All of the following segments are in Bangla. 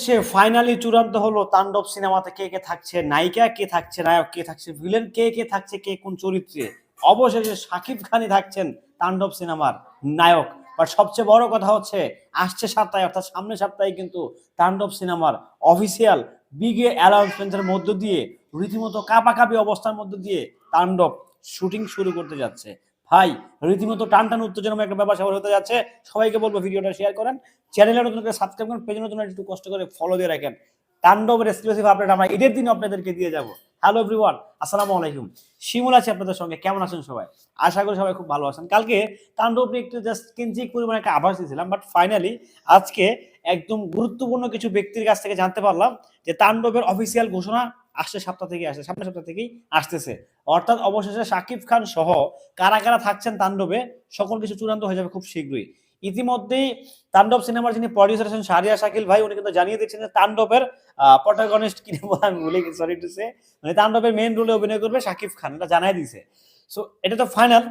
সে ফাইনালি চূড়ান্ত হলো তাণ্ডব সিনেমাতে কে কে থাকছে, নায়িকা কে থাকছে, নায়ক কে থাকছে ভিলেন কে কে থাকছে, কে কোন চরিত্রে? অবশেষে শাকিব খানই থাকছেন তাণ্ডব সিনেমার নায়ক। বাট সবচেয়ে বড় কথা হচ্ছে, আসছে সপ্তাহে অর্থাৎ সামনের সপ্তাহে কিন্তু তাণ্ডব সিনেমার অফিসিয়াল বিগে অ্যানাউন্সমেন্টের মধ্য দিয়ে, রীতিমতো কাপাকাপি অবস্থার মধ্য দিয়ে তাণ্ডব শুটিং শুরু করতে যাচ্ছে। ভাই রীতিমতো টান টান উত্তেজনময় একটা ব্যাপার হতে যাচ্ছে। সবাইকে বলব ভিডিওটা শেয়ার করেন। চ্যানেলে নতুন করে সাবস্ক্রাইব করেন পেজে নতুন একটু কষ্ট করে ফলো দিয়ে রাখেন। তাণ্ডবের এক্সক্লুসিভ আপডেট আমরা ঈদের দিন আপনাদেরকে দিয়ে যাব। হ্যালো এভরিওয়ান আসসালামু আলাইকুম। শিমুল আছে আপনাদের সঙ্গে, কেমন আছেন সবাই? আশা করি সবাই খুব ভালো আছেন। কালকে তাণ্ডব নিয়ে একটু জাস্ট কিঞ্চিক পরিমাণে একটা আভাস দিয়েছিলাম বাট ফাইনালি আজকে একদম গুরুত্বপূর্ণ কিছু ব্যক্তির কাছ থেকে জানতে পারলাম যে তাণ্ডবের অফিসিয়াল ঘোষণা আসছে সপ্তাহ থেকে আসছে, সামনের সপ্তাহ থেকেই আসতেছে। অর্থাৎ অবশেষে শাকিব খান সহ কারা কারা থাকছেন তাণ্ডবে, সকল কিছু চূড়ান্ত হয়ে যাবে খুব শীঘ্রই। ইতিমধ্যেই তাণ্ডব সিনেমার যিনি প্রডিউসার আছেন শারিয়া শাকিল ভাই, উনি কিন্তু জানিয়ে দিচ্ছেন যে তাণ্ডবের প্রটাগনিস্ট কি বলে আমি ভুলে সরি টু সে মানে তাণ্ডবের মেইন রোলে অভিনয় করবে শাকিব খান, এটা জানাই দিছে সো এটা তো ফাইনাল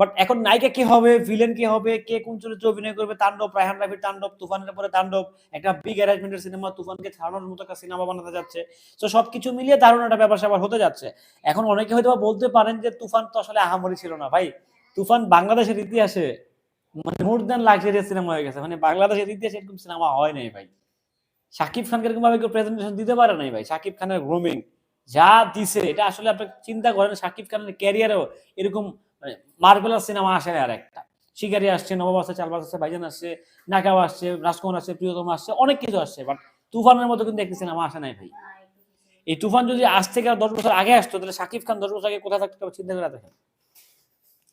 বাট এখন নায়িকা কে হবে? ভিলেন কে হবে? কে কোন চরিত্রে অভিনয় করবে? তাণ্ডব, রায়হান রাফির তাণ্ডব, তুফানের পরে তাণ্ডব, একটা বিগ অ্যারেঞ্জমেন্টের সিনেমা তুফানকে ছাড়ানোর মতো একটা সিনেমা বানাতে যাচ্ছে। তো সবকিছু মিলিয়ে দারুণ একটা ব্যাপার স্যাপার হতে যাচ্ছে। এখন অনেকে হয়তো বলতে পারেন যে তুফান তো আসলে আহামরি ছিল না। ভাই, তুফান বাংলাদেশের ইতিহাসে মানে মোর দেন লাক্সারিয়াস সিনেমা হয়ে গেছে। মানে বাংলাদেশের ইতিহাসে এরকম সিনেমা হয় নাই ভাই। শাকিব খানকে এরকম ভাবে কেউ প্রেজেন্টেশন দিতে পারে নাই ভাই। শাকিব খানের গ্রোমিং যা দিছে, এটা আসলে আপনি চিন্তা করেন শাকিব খানের ক্যারিয়ারেও এরকম মার্বেলার সিনেমা আসে আর একটা। শিকারি আসছে, নবাব আসছে চালবাস আসছে, ভাইজান আসছে নাকাও আসছে, রাজকুমার আসছে, প্রিয়তম আসছে, অনেক কিছু আসছে বাট তুফানের মতো কিন্তু একটি সিনেমা আসে নাই ভাই। এই তুফান যদি আজ থেকে দশ বছর আগে আসতো, তাহলে শাকিব খান দশ বছর আগে কোথায় থাকতে হবে চিন্তা করে দেখেন।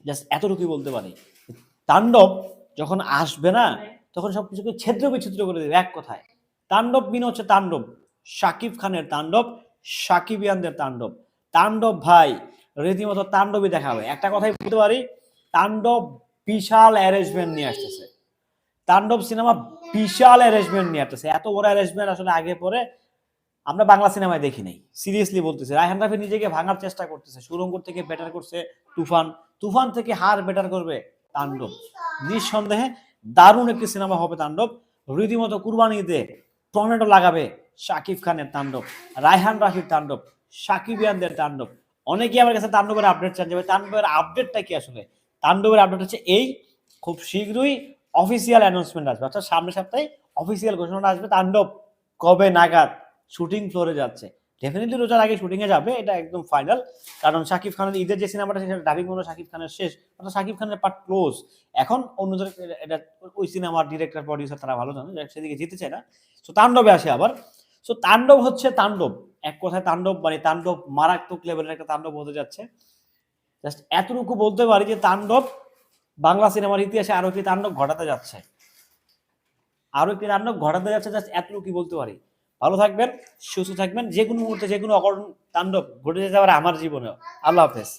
জাস্ট এতটুকুই বলতে পারি। তাণ্ডব যখন আসবে না, তখন সবকিছুকে ছেদ্র বিচ্ছিদ্র করে দেবে এক কথায়। তাণ্ডব মিন হচ্ছে তাণ্ডব। শাকিব খানের তাণ্ডব সাকিবিয়ানদের তাণ্ডব। তাণ্ডব ভাই রীতিমতো তাণ্ডবই দেখাবে একটা কথাই বলতে পারি, তাণ্ডব বিশাল অ্যারেঞ্জমেন্ট নিয়ে আসতেছে। তাণ্ডব সিনেমা বিশাল অ্যারেঞ্জমেন্ট নিয়ে আসতেছে। এত বড় অ্যারেঞ্জমেন্ট আসলে আগে পরে আমরা বাংলা সিনেমায় দেখি নাই। সিরিয়াসলি বলতেছে, রায়হান রাফি নিজেকে ভাঙার চেষ্টা করতেছে সুরঙ্গর থেকে বেটার করছে তুফান। তুফান থেকে হার বেটার করবে তাণ্ডব। নিঃসন্দেহে দারুণ একটি সিনেমা হবে তাণ্ডব। রীতিমতো কুরবানিতে টর্নেডো লাগাবে শাকিব খানের তাণ্ডব, রায়হান রাফির তাণ্ডব সাকিবিয়ানদের তাণ্ডব। অনেকেই আমার কাছে তাণ্ডবের আপডেট চান যাবে তাণ্ডবের আপডেটটা কি আসলে? তাণ্ডবের আপডেট হচ্ছে এই, খুব শীঘ্রই অফিসিয়াল অ্যানাউন্সমেন্ট আসবে। অর্থাৎ সামনের সপ্তাহে অফিসিয়াল ঘোষণাটা আসবে তাণ্ডব কবে নাগাদ শুটিং ফ্লোরে যাচ্ছে। ডেফিনেটলি রোজার আগে শুটিং এ যাবে, এটা একদম ফাইনাল কারণ শাকিব খানের, ঈদের যে সিনেমাটা সেটা ডাবিং হলো শাকিব খানের শেষ। অর্থাৎ শাকিব খানের পার্ট ক্লোজ এখন অন্যদের এটা ওই সিনেমার ডিরেক্টর প্রডিউসার তারা ভালো জানে সেদিকে যেতে চায় না। তো তাণ্ডবে আসে আবার। সো তাণ্ডব হচ্ছে তাণ্ডব। এক কথায় তাণ্ডব মানে তাণ্ডব মারাত্মক লেভেলের একটা তাণ্ডব হতে যাচ্ছে। জাস্ট এতটুকু বলতে পারি যে তাণ্ডব বাংলা সিনেমার ইতিহাসে আরও একটি তাণ্ডব ঘটাতে যাচ্ছে। আরও একটি তাণ্ডব ঘটাতে যাচ্ছে জাস্ট এতটুকু বলতে পারি। ভালো থাকবেন, সুস্থ থাকবেন যে কোনো মুহূর্তে যে কোনো অঘটন, তাণ্ডব ঘটে যেতে পারে আমার জীবনেও। আল্লাহ হাফেজ।